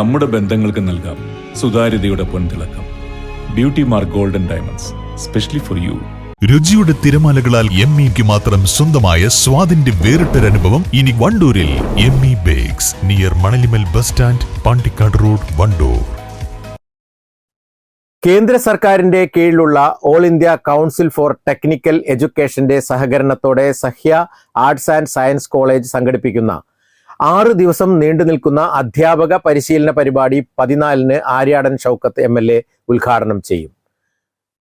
നമ്മുടെ ബന്ധങ്ങൾക്ക് നൽകാം. സുതാര്യതയുടെ പൊൻതിളക്കം. Beauty mark golden diamonds specially for you രുചിയുടെ തിരമാലകളാൽ എം ഇക്ക് മാത്രം സ്വന്തമായ സ്വാദിന്റെ വേറിട്ടൊരനുഭവം ഇനി വണ്ടൂരിൽ M E bakes near Manalimal bus stand Pandikkad road Vandoor. കേന്ദ്ര സർക്കാരിന്റെ കീഴിലുള്ള all India council for technical എഡ്യൂക്കേഷന്റെ സഹകരണത്തോടെ Sahya arts and science college സംഘടിപ്പിക്കുന്ന ആറ് ദിവസം നീണ്ടു നിൽക്കുന്ന അധ്യാപക പരിശീലന പരിപാടി പതിനാലിന് Aryadan Shoukath M L A ഉദ്ഘാടനം ചെയ്യും.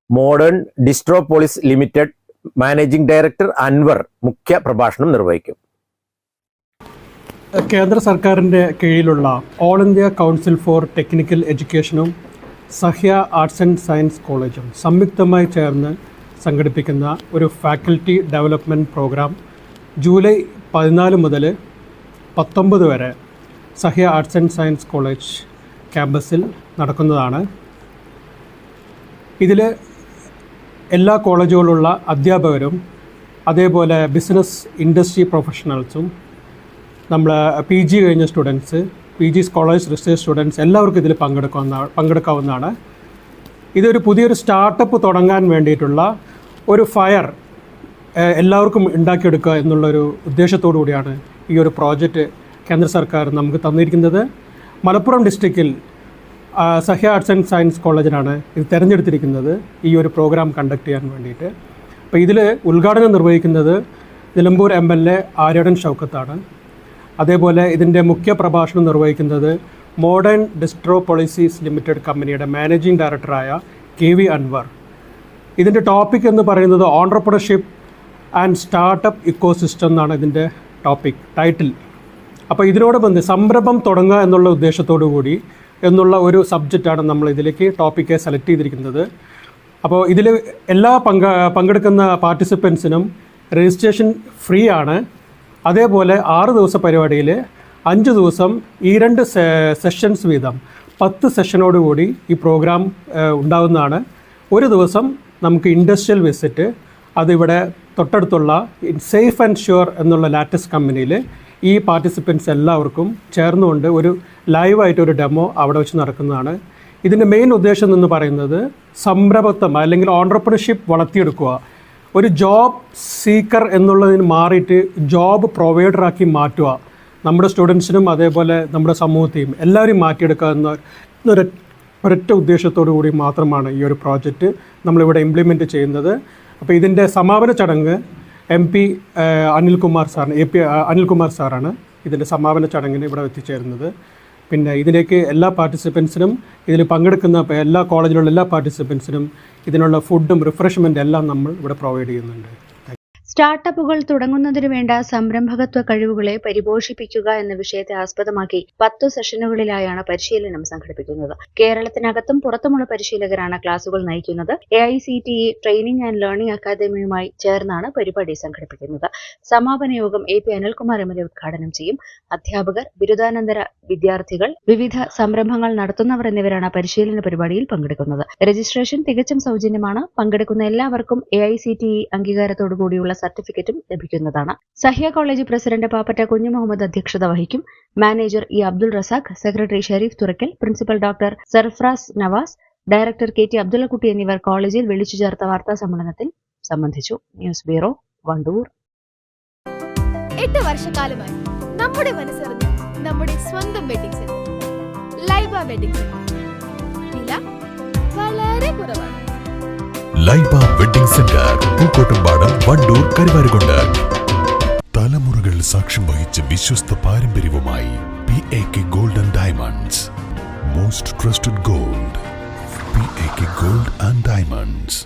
Modern Distropolis limited managing director Anwar മുഖ്യ പ്രഭാഷണം നിർവഹിക്കും. കേന്ദ്ര സർക്കാരിന്റെ കീഴിലുള്ള all India council for technical എഡ്യൂക്കേഷനും Sahya arts and science കോളേജും സംയുക്തമായി ചേർന്ന് സംഘടിപ്പിക്കുന്ന ഒരു ഫാക്കൽറ്റി ഡെവലപ്മെന്റ് പ്രോഗ്രാം ജൂലൈ പതിനാല് മുതൽ പത്തൊമ്പത് വരെ Sahya arts and science college ക്യാമ്പസിൽ നടക്കുന്നതാണ്. ഇതിൽ എല്ലാ കോളേജുകളിലുള്ള അധ്യാപകരും അതേപോലെ ബിസിനസ് ഇൻഡസ്ട്രി പ്രൊഫഷണൽസും നമ്മൾ പി ജി കഴിഞ്ഞ students P G scholars research students എല്ലാവർക്കും ഇതിൽ പങ്കെടുക്കാവുന്ന പങ്കെടുക്കാവുന്നതാണ്. ഇതൊരു പുതിയൊരു സ്റ്റാർട്ടപ്പ് തുടങ്ങാൻ വേണ്ടിയിട്ടുള്ള ഒരു ഫയർ എല്ലാവർക്കും ഉണ്ടാക്കിയെടുക്കുക എന്നുള്ളൊരു ഉദ്ദേശത്തോടു കൂടിയാണ് ഈ ഒരു പ്രോജക്റ്റ് കേന്ദ്ര സർക്കാർ നമുക്ക് തന്നിരിക്കുന്നത്. മലപ്പുറം ഡിസ്ട്രിക്റ്റിൽ സഹ്യ ആർട്സ് ആൻഡ് സയൻസ് കോളേജിനാണ് ഇത് തിരഞ്ഞെടുത്തിരിക്കുന്നത്. ഈ ഒരു പ്രോഗ്രാം കണ്ടക്ട് ചെയ്യാൻ വേണ്ടിയിട്ട്. അപ്പോൾ ഇതിൽ ഉദ്ഘാടനം നിർവഹിക്കുന്നത് Nilambur M L A Aryadan ഷൗക്കത്താണ്. അതേപോലെ ഇതിന്റെ മുഖ്യ പ്രഭാഷണം നിർവഹിക്കുന്നത് മോഡേൺ ഡിസ്ട്രോ പോളിസീസ് ലിമിറ്റഡ് കമ്പനിയുടെ മാനേജിംഗ് ഡയറക്ടറായ കെ വി അൻവർ. ഇതിന്റെ ടോപ്പിക് എന്ന് പറയുന്നത് ഓൺടർപ്രണർഷിപ്പ് ആൻഡ് സ്റ്റാർട്ടപ്പ് ഇക്കോസിസ്റ്റം എന്നാണ് ഇതിന്റെ ടോപ്പിക് ടൈറ്റിൽ അപ്പോൾ ഇതിനോട് ബന്ധം സംരംഭം തുടങ്ങുക എന്നുള്ള ഉദ്ദേശത്തോടു കൂടി എന്നുള്ള ഒരു സബ്ജക്റ്റാണ് നമ്മൾ ഇതിലേക്ക് ടോപ്പിക്ക് സെലക്ട് ചെയ്തിരിക്കുന്നത്. അപ്പോൾ ഇതിൽ എല്ലാ പങ്ക പങ്കെടുക്കുന്ന പാർട്ടിസിപ്പൻസിനും രജിസ്ട്രേഷൻ ഫ്രീ ആണ്. അതേപോലെ ആറ് ദിവസ പരിപാടിയിൽ അഞ്ച് ദിവസം ഈ രണ്ട് സെഷൻസ് വീതം പത്ത് സെഷനോടുകൂടി ഈ പ്രോഗ്രാം ഉണ്ടാകുന്നതാണ് ഒരു ദിവസം നമുക്ക് ഇൻഡസ്ട്രിയൽ വിസിറ്റ് അതിവിടെ തൊട്ടടുത്തുള്ള സേഫ് ആൻഡ് ഷുവർ എന്നുള്ള ലാറ്റസ്റ്റ് കമ്പനിയിൽ ഈ പാർട്ടിസിപ്പൻസ് എല്ലാവർക്കും ചേർന്നുകൊണ്ട് ഒരു ലൈവായിട്ട് ഒരു ഡെമോ അവിടെ വെച്ച് നടക്കുന്നതാണ്. ഇതിന്റെ മെയിൻ ഉദ്ദേശം എന്ന് പറയുന്നത് സംരംഭത്വം അല്ലെങ്കിൽ ഓൺടർപ്രണർഷിപ്പ് വളർത്തിയെടുക്കുക. ഒരു ജോബ് സീക്കർ എന്നുള്ളതിന് മാറിയിട്ട് ജോബ് പ്രൊവൈഡറാക്കി മാറ്റുക. നമ്മുടെ സ്റ്റുഡൻസിനും അതേപോലെ നമ്മുടെ സമൂഹത്തെയും എല്ലാവരെയും മാറ്റിയെടുക്കുക എന്ന ഒരു ഒരൊറ്റ ഉദ്ദേശത്തോടു കൂടി മാത്രമാണ് ഈ ഒരു പ്രോജക്റ്റ് നമ്മളിവിടെ ഇംപ്ലിമെന്റ് ചെയ്യുന്നത്. അപ്പോൾ ഇതിന്റെ സമാപന ചടങ്ങ് എം പി അനിൽകുമാർ സാറിന് എ പി അനിൽകുമാർ സാറാണ് ഇതിന്റെ സമാപന ചടങ്ങിന് ഇവിടെ എത്തിച്ചേരുന്നത്. പിന്നെ ഇതിലേക്ക് എല്ലാ പാർട്ടിസിപ്പൻസിനും ഇതിൽ പങ്കെടുക്കുന്ന എല്ലാ കോളേജിലുള്ള എല്ലാ പാർട്ടിസിപ്പൻസിനും ഇതിനുള്ള ഫുഡും റിഫ്രഷ്മെന്റ് എല്ലാം നമ്മൾ ഇവിടെ പ്രൊവൈഡ് ചെയ്യുന്നുണ്ട്. സ്റ്റാർട്ടപ്പുകൾ തുടങ്ങുന്നതിനു വേണ്ട സംരംഭകത്വ കഴിവുകളെ പരിപോഷിപ്പിക്കുക എന്ന വിഷയത്തെ ആസ്പദമാക്കി പത്തു സെഷനുകളിലായാണ് പരിശീലനം സംഘടിപ്പിക്കുന്നത്. കേരളത്തിനകത്തും പുറത്തുമുള്ള പരിശീലകരാണ് ക്ലാസുകൾ നയിക്കുന്നത്. A I C T E training and learning അക്കാദമിയുമായി ചേർന്നാണ് പരിപാടി സംഘടിപ്പിക്കുന്നത്. സമാപന യോഗം A P Anilkumar M L ഉദ്ഘാടനം ചെയ്യും. അധ്യാപകർ ബിരുദാനന്തര വിദ്യാർത്ഥികൾ വിവിധ സംരംഭങ്ങൾ നടത്തുന്നവർ എന്നിവരാണ് പരിശീലന പരിപാടിയിൽ പങ്കെടുക്കുന്നത്. രജിസ്ട്രേഷൻ തികച്ചും സൗജന്യമാണ്. പങ്കെടുക്കുന്ന എല്ലാവർക്കും A I C T E അംഗീകാരത്തോടു കൂടിയുള്ള സർട്ടിഫിക്കറ്റും ലഭിക്കുന്നതാണ്. സഹ്യ കോളേജ് പ്രസിഡന്റ് പാപ്പറ്റ കുഞ്ഞു മുഹമ്മദ് അധ്യക്ഷത വഹിക്കും. Manager E Abdul Razak secretary Sherif Thurakkal principal doctor Sarfraz Nawaz director K T Abdullakutty എന്നിവർ കോളേജിൽ വിളിച്ചു ചേർത്ത വാർത്താ സമ്മേളനത്തിൽ സംബന്ധിച്ചു. News bureau Vandoor. എട്ട് വർഷക്കാലമായി നമ്മുടെ മനസ്സറിഞ്ഞ് നമ്മുടെ സ്വന്തം wedding centre Laiba wedding centre വില വളരെ കുറവാണ്. Laiba wedding centre Pookkottumpadam Vandoor Karuvarakundu. തലമുറകൾ സാക്ഷ്യം വഹിച്ച വിശ്വസ്ത പാരമ്പര്യവുമായി P A K gold and diamonds most trusted gold P A K gold and diamonds